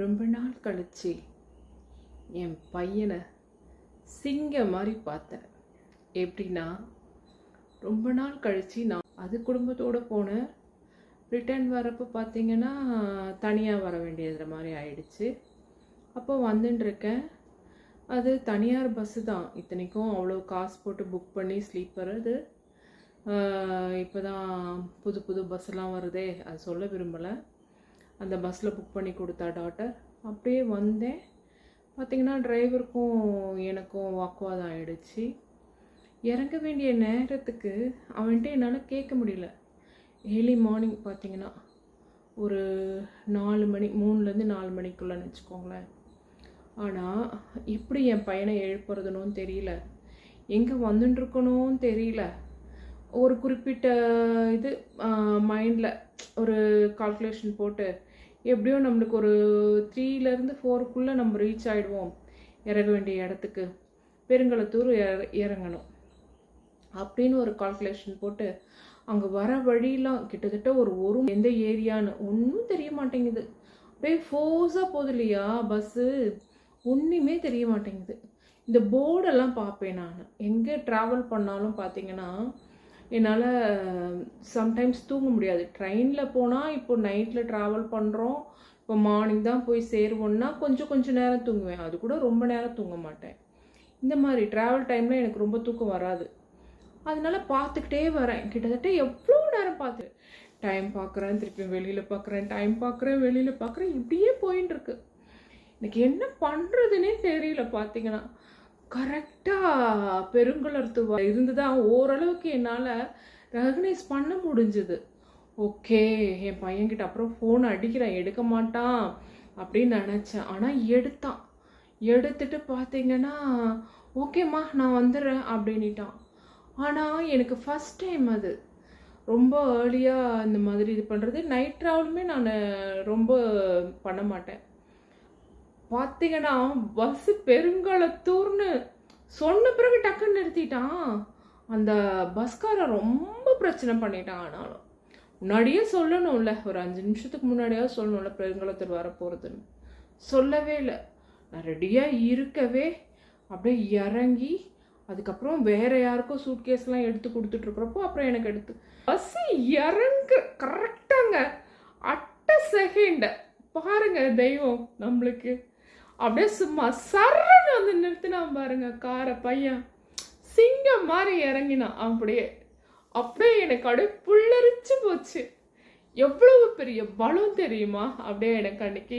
ரொம்ப நாள் கழிச்சு என் பையனை சிங்கம் மாதிரி பார்த்தேன். எப்படின்னா ரொம்ப நாள் கழிச்சு நான் அது குடும்பத்தோடு போனேன். ரிட்டர்ன் வரப்போ பார்த்தீங்கன்னா தனியாக வர வேண்டியது மாதிரி ஆயிடுச்சு. அப்போ வந்துட்டுருக்கேன் அது தனியார் பஸ்ஸு தான். இத்தனைக்கும் அவ்வளோ காசு போட்டு புக் பண்ணி ஸ்லீப்பர் அது இப்போ தான் புது புது பஸ்ஸெல்லாம் வருதே. அது சொல்ல விரும்பலை. அந்த பஸ்ஸில் புக் பண்ணி கொடுத்தா டாட்டர் அப்படியே வந்தேன். பார்த்தீங்கன்னா டிரைவருக்கும் எனக்கும் வாக்குவாதம் ஆகிடுச்சு இறங்க வேண்டிய நேரத்துக்கு அவன்கிட்ட என்னால் கேட்க முடியல. ஏர்லி மார்னிங் பார்த்தீங்கன்னா ஒரு நாலு மணி மூணுலேருந்து நாலு மணிக்குள்ளேன்னு வச்சுக்கோங்களேன் ஆனால் எப்படி என் பையனை எழுப்புறதுனும் தெரியல. எங்கே வந்துட்டுருக்கணும் தெரியல. ஒரு குறிப்பிட்ட இது மைண்டில் ஒரு கால்குலேஷன் போட்டு எப்படியோ நம்மளுக்கு ஒரு த்ரீலேருந்து ஃபோருக்குள்ளே நம்ம ரீச் ஆகிடுவோம் இறங்க வேண்டிய இடத்துக்கு. பெருங்களத்தூர் இற இறங்கணும். அப்படின்னு ஒரு கால்குலேஷன் போட்டு அங்கே வர வழியெலாம் கிட்டத்தட்ட ஒரு ஒரு எந்த ஏரியான்னு ஒன்றும் தெரிய மாட்டேங்குது. அப்படியே ஃபோர்ஸாக போகுது இல்லையா? பஸ்ஸு ஒன்றுமே தெரிய மாட்டேங்குது. இந்த போர்டெல்லாம் பார்ப்பேன் நான். எங்கே ட்ராவல் பண்ணாலும் பார்த்தீங்கன்னா என்னால் சம்டைம்ஸ் தூங்க முடியாது. ட்ரெயினில் போனால் இப்போ நைட்டில் ட்ராவல் பண்ணுறோம் இப்போ மார்னிங் தான் போய் சேருவோன்னா கொஞ்சம் கொஞ்சம் நேரம் தூங்குவேன். அது கூட ரொம்ப நேரம் தூங்க மாட்டேன். இந்த மாதிரி ட்ராவல் டைமில் எனக்கு ரொம்ப தூக்கம் வராது. அதனால பார்த்துக்கிட்டே வரேன். கிட்டத்தட்ட எவ்வளோ நேரம் பார்த்து டைம் பார்க்குறேன் திருப்பி வெளியில் பார்க்குறேன் டைம் பார்க்குறேன் வெளியில் பார்க்குறேன். இப்படியே போயின்னு இருக்கு. எனக்கு என்ன பண்ணுறதுனே தெரியல பார்த்தீங்கன்னா. கரெக்டாக பெருங்குளத்து இருந்து தான் ஓரளவுக்கு என்னால் ரெகனைஸ் பண்ண முடிஞ்சுது. ஓகே என் பையன்கிட்ட அப்புறம் ஃபோன் அடிக்கிறேன் எடுக்க மாட்டான் அப்படின்னு நினச்சேன். ஆனால் எடுத்தான். எடுத்துட்டு பார்த்தீங்கன்னா ஓகேம்மா நான் வந்துடுறேன் அப்படின்ட்டான் ஆனால் எனக்கு ஃபஸ்ட் டைம் அது. ரொம்ப ஏர்லியாக இந்த மாதிரி இது பண்ணுறது நைட் ட்ராவலுமே நான் ரொம்ப பண்ண மாட்டேன். பார்த்தீங்கன்னா பஸ்ஸு பெருங்களத்தூர்னு சொன்ன பிறகு டக்குன்னு நிறுத்திட்டான். அந்த பஸ்காரன் ரொம்ப பிரச்சனை பண்ணிட்டான் ஆனாலும். முன்னாடியே சொல்லணும்ல ஒரு அஞ்சு நிமிஷத்துக்கு முன்னாடியாவது சொல்லணும்ல பெருங்களத்தூர் வர போகிறதுன்னு சொல்லவே இல்லை. நான் ரெடியாக இருக்கவே அப்படியே இறங்கி அதுக்கப்புறம் வேற யாருக்கும் சூட் கேஸ்லாம் எடுத்து கொடுத்துட்ருக்குறப்போ அப்புறம் எனக்கு எடுத்து. பஸ் இறங்க கரெக்டாங்க அட்ட செகண்ட் பாருங்க தெய்வம் நம்மளுக்கு. அப்படியே சும்மா சரன்னு வந்து நிறுத்தினான் பாருங்க காரை பையன். சிங்கம் மாதிரி இறங்கினான் அப்படியே. அப்படியே எனக்கு அப்படியே புல்லரிச்சு போச்சு. எவ்வளவு பெரிய பலம் தெரியுமா? அப்படியே எனக்கு அன்னைக்கு